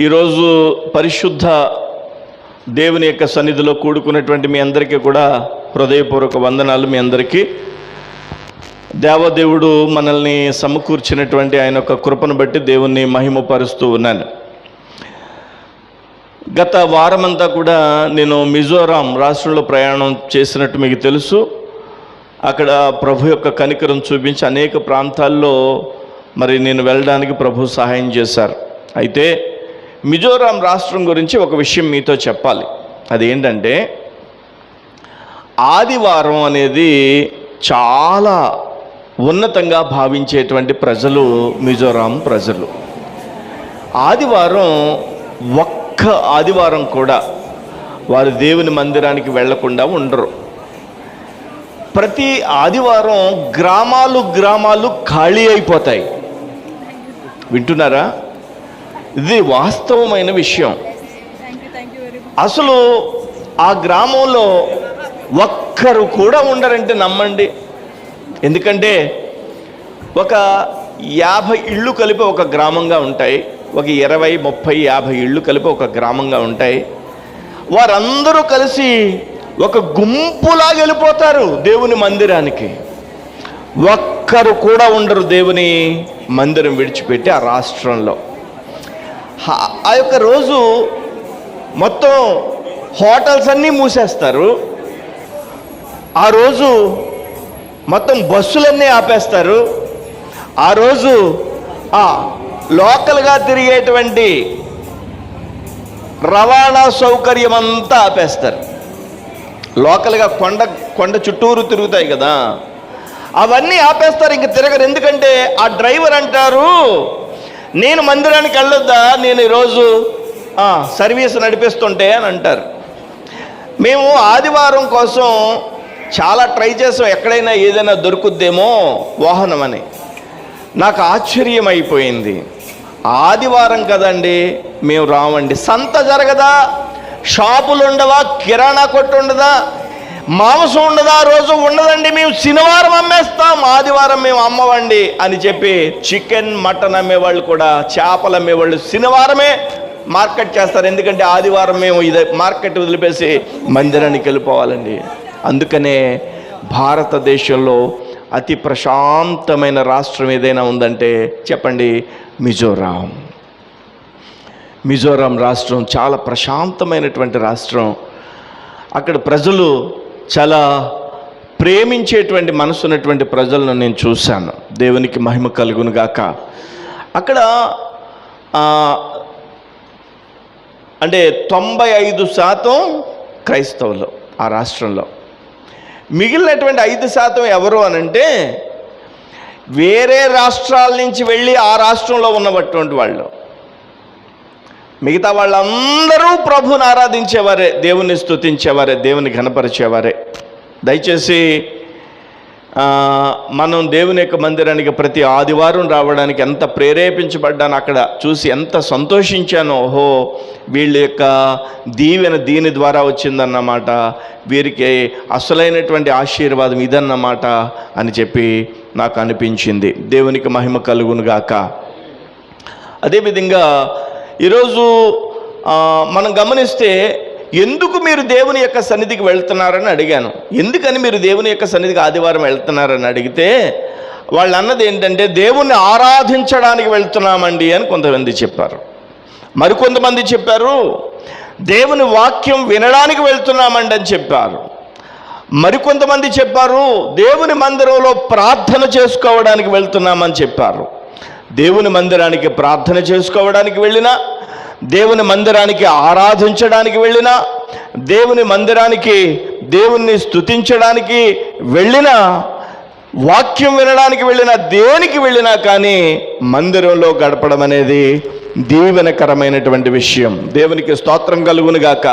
ఈరోజు పరిశుద్ధ దేవుని యొక్క సన్నిధిలో కూడుకున్నటువంటి మీ అందరికీ కూడా హృదయపూర్వక వందనాలు మీ అందరికీ. దేవదేవుడు మనల్ని సమకూర్చినటువంటి ఆయన యొక్క కృపను బట్టి దేవుణ్ణి మహిమపరుస్తూ ఉన్నాను. గత వారమంతా కూడా నేను మిజోరాం రాష్ట్రంలో ప్రయాణం చేసినట్టు మీకు తెలుసు. అక్కడ ప్రభు యొక్క కనికరం చూపించి అనేక ప్రాంతాల్లో మరి నేను వెళ్ళడానికి ప్రభు సహాయం చేశారు. అయితే మిజోరాం రాష్ట్రం గురించి ఒక విషయం మీతో చెప్పాలి. అదేంటంటే ఆదివారం అనేది చాలా ఉన్నతంగా భావించేటువంటి ప్రజలు మిజోరాం ప్రజలు. ఆదివారం ఒక్క ఆదివారం కూడా వారు దేవుని మందిరానికి వెళ్ళకుండా ఉండరు. ప్రతి ఆదివారం గ్రామాలు గ్రామాలు ఖాళీ అయిపోతాయి. వింటున్నారా? ఇది వాస్తవమైన విషయం. అసలు ఆ గ్రామంలో ఒక్కరు కూడా ఉండరంటే నమ్మండి. ఎందుకంటే ఒక యాభై ఇళ్ళు కలిపి ఒక గ్రామంగా ఉంటాయి. ఒక ఇరవై ముప్పై యాభై ఇళ్ళు కలిపి ఒక గ్రామంగా ఉంటాయి. వారందరూ కలిసి ఒక గుంపులా వెళ్ళిపోతారు దేవుని మందిరానికి. ఒక్కరు కూడా ఉండరు దేవుని మందిరం విడిచిపెట్టి ఆ రాష్ట్రంలో. ఆ యొక్క రోజు మొత్తం హోటల్స్ అన్నీ మూసేస్తారు. ఆ రోజు మొత్తం బస్సులన్నీ ఆపేస్తారు. ఆ రోజు ఆ లోకల్గా తిరిగేటువంటి రవాణా సౌకర్యం అంతా ఆపేస్తారు. లోకల్గా కొండ కొండ చుట్టూరు తిరుగుతాయి కదా. అవన్నీ ఆపేస్తారు ఇంక తిరగరు. ఎందుకంటే ఆ డ్రైవర్ అంటారు నేను మందిరానికి వెళ్ళొద్దా? నేను ఈరోజు సర్వీస్ నడిపిస్తుంటే అని అంటారు. మేము ఆదివారం కోసం చాలా ట్రై చేసాం ఎక్కడైనా ఏదైనా దొరుకుద్దేమో వాహనం అని. నాకు ఆశ్చర్యం అయిపోయింది. ఆదివారం కదండి మేము రామండి సంత జరగదా? షాపులు ఉండవా కిరాణా కొట్టు ఉండదా మాంసం ఉండదా? రోజు ఉండదండి మేము శనివారం అమ్మేస్తాం ఆదివారం మేము అమ్మవండి అని చెప్పి చికెన్ మటన్ అమ్మేవాళ్ళు కూడా చేపలు అమ్మేవాళ్ళు శనివారమే మార్కెట్ చేస్తారు. ఎందుకంటే ఆదివారం మేము ఇది మార్కెట్ వదిలిపేసి మందిరానికి వెళ్ళిపోవాలండి. అందుకనే భారతదేశంలో అతి ప్రశాంతమైన రాష్ట్రం ఏదైనా ఉందంటే చెప్పండి మిజోరాం. మిజోరాం రాష్ట్రం చాలా ప్రశాంతమైనటువంటి రాష్ట్రం. అక్కడ ప్రజలు చాలా ప్రేమించేటువంటి మనసు ఉన్నటువంటి ప్రజలను నేను చూశాను. దేవునికి మహిమ కలుగును గాక. అక్కడ అంటే తొంభై ఐదు శాతం క్రైస్తవులు ఆ రాష్ట్రంలో. మిగిలినటువంటి ఐదు శాతం ఎవరు అనంటే వేరే రాష్ట్రాల నుంచి వెళ్ళి ఆ రాష్ట్రంలో ఉన్నటువంటి వాళ్ళు. మిగతా వాళ్ళందరూ ప్రభుని ఆరాధించేవారే దేవుని స్తుతించేవారే దేవుని ఘనపరిచేవారే. దయచేసి మనం దేవుని యొక్క మందిరానికి ప్రతి ఆదివారం రావడానికి ఎంత ప్రేరేపించబడ్డాను అక్కడ చూసి ఎంత సంతోషించానో ఓహో వీళ్ళ యొక్క దీవెన దీని ద్వారా వచ్చిందన్నమాట. వీరికి అసలైనటువంటి ఆశీర్వాదం ఇదన్నమాట అని చెప్పి నాకు అనిపించింది. దేవునికి మహిమ కలుగునుగాక. అదేవిధంగా ఈరోజు మనం గమనిస్తే ఎందుకు మీరు దేవుని యొక్క సన్నిధికి వెళ్తున్నారని అడిగాను. ఎందుకని మీరు దేవుని యొక్క సన్నిధికి ఆదివారం వెళ్తున్నారని అడిగితే వాళ్ళు అన్నది ఏంటంటే దేవుణ్ణి ఆరాధించడానికి వెళ్తున్నామండి అని కొంతమంది చెప్పారు. మరికొంతమంది చెప్పారు దేవుని వాక్యం వినడానికి వెళ్తున్నామండి అని చెప్పారు. మరికొంతమంది చెప్పారు దేవుని మందిరంలో ప్రార్థన చేసుకోవడానికి వెళ్తున్నామని చెప్పారు. దేవుని మందిరానికి ప్రార్థన చేసుకోవడానికి వెళ్ళినా దేవుని మందిరానికి ఆరాధించడానికి వెళ్ళినా దేవుని మందిరానికి దేవుణ్ణి స్తుతించడానికి వెళ్ళినా వాక్యం వినడానికి వెళ్ళినా దేనికి వెళ్ళినా కానీ మందిరంలో గడపడం అనేది దీవెనకరమైనటువంటి విషయం. దేవునికి స్తోత్రం కలుగునుగాక